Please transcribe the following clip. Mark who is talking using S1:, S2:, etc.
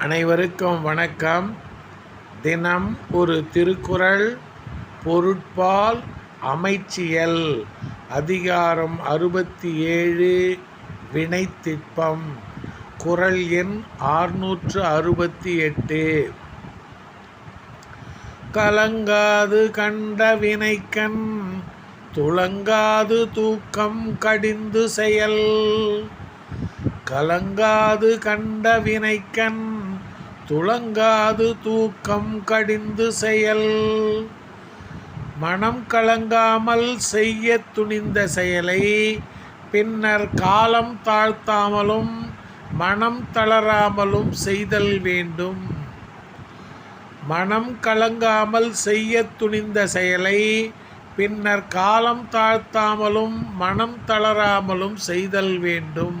S1: அனைவருக்கும் வணக்கம். தினம் ஒரு திருக்குறள் பொருட்பால் அமைச்சியல். அதிகாரம் அறுபத்தி ஏழு வினைத்திட்பம். குறள் எண் ஆறுநூற்று அறுபத்தி எட்டு கலங்காது கண்ட வினைக்கண் துளங்காது தூக்கம் கடிந்து செயல். கலங்காது கண்ட வினைக்கண் துளங்காது தூக்கம் கடிந்து செயல். மனம் கலங்காமல் செய்ய துணிந்த செயலை பின்னர் காலம் தாழ்த்தாமலும் மனம் தளராமலும் செய்தல் வேண்டும். மனம் கலங்காமல் செய்ய துணிந்த செயலை பின்னர் காலம் தாழ்த்தாமலும் மனம் தளராமலும் செய்தல் வேண்டும்.